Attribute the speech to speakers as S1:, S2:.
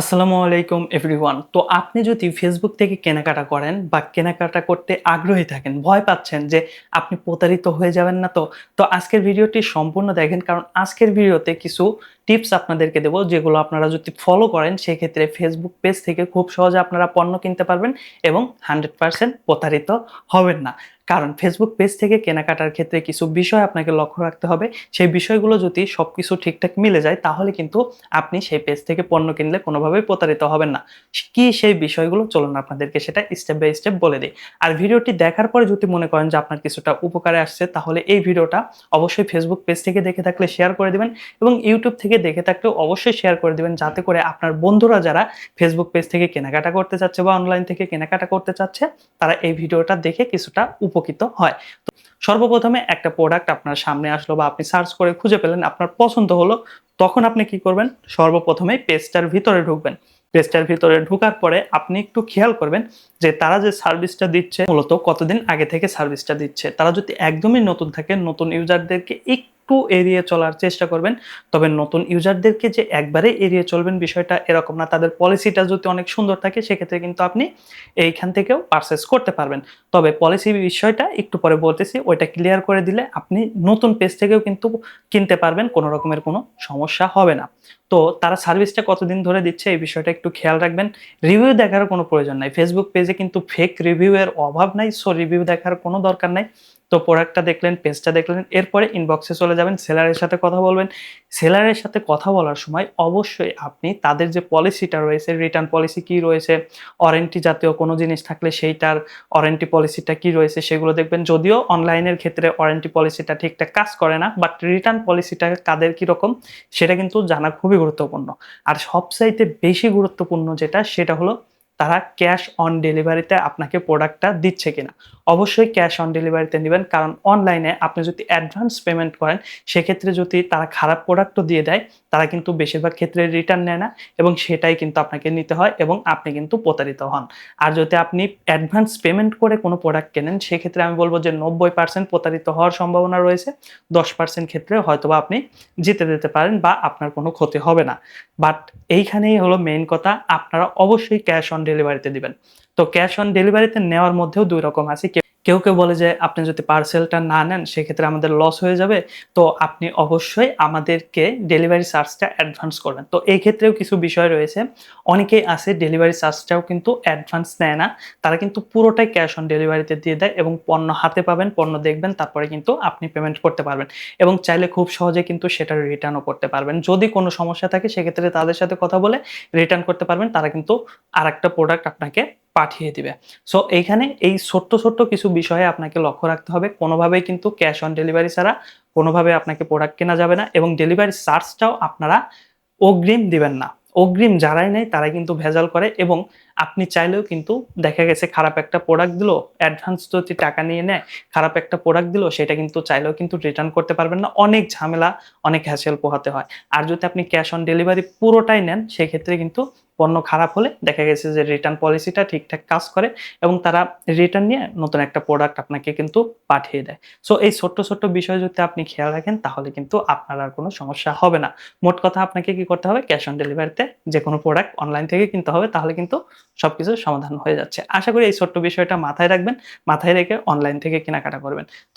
S1: আসসালামু আলাইকুম এভরিওয়ান তো আপনি যদি ফেসবুক থেকে কেনাকাটা করেন বা কেনাকাটা করতে আগ্রহী থাকেন, ভয় পাচ্ছেন যে আপনি প্রতারিত হয়ে যাবেন না তো তো আজকের ভিডিওটি সম্পূর্ণ দেখেন। কারণ আজকের ভিডিওতে কিছু টিপস আপনাদেরকে দেবো, যেগুলো আপনারা যদি ফলো করেন, সেক্ষেত্রে ফেসবুক পেজ থেকে খুব সহজে আপনারা পণ্য কিনতে পারবেন এবং হান্ড্রেড পার্সেন্ট প্রতারিত হবেন না। কারণ ফেসবুক পেজ থেকে কেনাকাটার ক্ষেত্রে কিছু বিষয় আপনাকে লক্ষ্য রাখতে হবে। সেই বিষয়গুলো যদি সব কিছু ঠিকঠাক মিলে যায়, তাহলে কিন্তু আপনি সেই পেজ থেকে পণ্য কিনলে কোনোভাবেই প্রতারিত হবেন না। কি সেই বিষয়গুলো? চলুন আপনাদেরকে সেটা স্টেপ বাই স্টেপ বলে দিই। আর ভিডিওটি দেখার পরে যদি মনে করেন যে আপনার কিছুটা উপকারে আসছে, তাহলে এই ভিডিওটা অবশ্যই ফেসবুক পেজ থেকে দেখে থাকলে শেয়ার করে দিবেন এবং ইউটিউব থেকে দেখে থাকলেও অবশ্যই শেয়ার করে দিবেন, যাতে করে আপনার বন্ধুরা যারা ফেসবুক পেজ থেকে কেনাকাটা করতে চাচ্ছে বা অনলাইন থেকে কেনাকাটা করতে চাচ্ছে, তারা এই ভিডিওটা দেখে কিছুটা উপকৃত হয়। তো সর্বপ্রথমে একটা প্রোডাক্ট আপনার সামনে আসলো বা আপনি সার্চ করে খুঁজে পেলেন, আপনার পছন্দ হলো, তখন আপনি কি করবেন? সর্বপ্রথমে পেজটার ভিতরে ঢুকবেন। পেজটার ভিতরে ঢোকার পরে আপনি একটু খেয়াল করবেন যে তারা যে সার্ভিসটা দিচ্ছে, মূলত কতদিন আগে থেকে সার্ভিসটা দিচ্ছে। তারা যদি একদমই নতুন থাকে, নতুন ইউজারদেরকে একটু এড়িয়ে চলার চেষ্টা করবেন। তবে নতুন ইউজারদেরকে যে একবারে এড়িয়ে চলবেন বিষয়টা এরকম না। তাদের পলিসিটা যদি অনেক সুন্দর থাকে, সেক্ষেত্রে কিন্তু আপনি এইখান থেকেও পারচেস করতে পারবেন। তবে পলিসি বিষয়টা একটু পরে বলতেছি, ওইটা ক্লিয়ার করে দিলে আপনি নতুন পেজ থেকেও কিন্তু কিনতে পারবেন, কোনো রকমের কোনো সমস্যা হবে না। তো তারা সার্ভিসটা কতদিন ধরে দিচ্ছে, এই বিষয়টা একটু খেয়াল রাখবেন। রিভিউ দেখার কোনো প্রয়োজন নাই। ফেসবুক পেজে কিন্তু ফেক রিভিউয়ের অভাব নাই সো রিভিউ দেখার কোনো দরকার নাই। তো প্রোডাক্টটা দেখলেন পেজটা দেখলেন, এরপরে ইনবক্সে চলে যাবেন সেলারের সাথে কথা বলবেন। সেলারের সাথে কথা বলার সময় অবশ্যই আপনি তাদের যে পলিসিটা রয়েছে রিটার্ন পলিসি কি রয়েছে ওয়ারেন্টি জাতীয় কোনো জিনিস থাকলে সেইটার ওয়ারেন্টি পলিসিটা কি রয়েছে সেগুলো দেখবেন। যদিও অনলাইনের ক্ষেত্রে ওয়ারেন্টি পলিসিটা ঠিকঠাক কাজ করে না বাট রিটার্ন পলিসিটা কাদের কীরকম সেটা কিন্তু জানা খুবই গুরুত্বপূর্ণ। আর সবচাইতে বেশি গুরুত্বপূর্ণ যেটা, সেটা হলো তারা ক্যাশ অন ডেলিভারিতে আপনাকে প্রোডাক্টটা দিচ্ছে কিনা। অবশ্যই ক্যাশ অন ডেলিভারিতে নেবেন, কারণ অনলাইনে আপনি যদি অ্যাডভান্স পেমেন্ট করেন, সেক্ষেত্রে যদি তারা খারাপ প্রোডাক্টও দিয়ে দেয়, তারা কিন্তু বেশিরভাগ ক্ষেত্রে রিটার্ন নেয় না এবং সেটাই কিন্তু আপনাকে নিতে হয় এবং আপনি কিন্তু প্রতারিত হন। আর যদি আপনি অ্যাডভান্স পেমেন্ট করে কোনো প্রোডাক্ট কেনেন, সেক্ষেত্রে আমি বলব যে নব্বই পার্সেন্ট প্রতারিত হওয়ার সম্ভাবনা রয়েছে। দশ পার্সেন্ট ক্ষেত্রে হয়তোবা আপনি জিতে দিতে পারেন বা আপনার কোনো ক্ষতি হবে না। বাট এইখানেই হলো মেইন কথা, আপনারা অবশ্যই ক্যাশ অন ডেলিভারিতে দিবেন। তো ক্যাশ অন ডেলিভারিতে নেওয়ার মধ্যেও দুই রকম আছে। কেউ কেউ বলে যে, আপনি যদি পার্সেলটা না নেন, সেক্ষেত্রে আমাদের লস হয়ে যাবে। তো আপনি অবশ্যই আমাদেরকে ডেলিভারি চার্জটা অ্যাডভান্স করবেন। তো এই ক্ষেত্রেও কিছু বিষয় রয়েছে। অনেকেই আছে ডেলিভারি চার্জটাও কিন্তু অ্যাডভান্স নেয় না। তারা কিন্তু পুরোটাই ক্যাশ অন ডেলিভারিতে দিয়ে দেয় এবং পণ্য হাতে পাবেন, পণ্য দেখবেন, তারপরে কিন্তু আপনি পেমেন্ট করতে পারবেন। এবং চাইলে খুব সহজে কিন্তু সেটা রিটার্নও করতে পারবেন। যদি কোনো সমস্যা থাকে, সেক্ষেত্রে তাদের সাথে কথা বলে রিটার্ন করতে পারবেন। তারা কিন্তু আর একটা প্রোডাক্ট আপনাকে পাঠিয়ে দিবে। সো এইখানে এই ছোট্ট ছোট্ট কিছু বিষয়ে আপনাকে লক্ষ্য রাখতে হবে। কোনোভাবেই কিন্তু ক্যাশ অন ডেলিভারি ছাড়া কোনোভাবে আপনাকে প্রোডাক্ট কেনা যাবে না এবং ডেলিভারি চার্জটাও আপনারা অগ্রিম দিবেন না। অগ্রিম যারাই নেয় তারাই কিন্তু ভেজাল করে এবং আপনি চাইলেও কিন্তু দেখা গেছে খারাপ একটা প্রোডাক্ট দিল অ্যাডভান্স যদি টাকা নিয়ে নেয়, খারাপ একটা প্রোডাক্ট দিল, সেটা কিন্তু চাইলেও কিন্তু রিটার্ন করতে পারবেন না। অনেক ঝামেলা, অনেক হ্যাসেল পোহাতে হয়। আর যদি আপনি ক্যাশ অন ডেলিভারি পুরোটাই নেন, সেক্ষেত্রে কিন্তু পণ্য খারাপ হলে দেখা গেছে যে রিটার্ন পলিসিটা ঠিকঠাক কাজ করে এবং তারা রিটার্ন নিয়ে নতুন একটা প্রোডাক্ট আপনাকে কিন্তু পাঠিয়ে দেয়। সো এই ছোট্ট ছোট্ট বিষয় যদি আপনি খেয়াল রাখেন, তাহলে কিন্তু আপনার আর কোনো সমস্যা হবে না। মোট কথা আপনাকে কি করতে হবে? ক্যাশ অন ডেলিভারিতে যে কোনো প্রোডাক্ট অনলাইন থেকে কিনতে হবে, তাহলে কিন্তু সবকিছু সমাধান হয়ে যাচ্ছে। আশা করি এই ছোট্ট বিষয়টা মাথায় রাখবেন, মাথায় রেখে অনলাইন থেকে কেনাকাটা করবেন। তো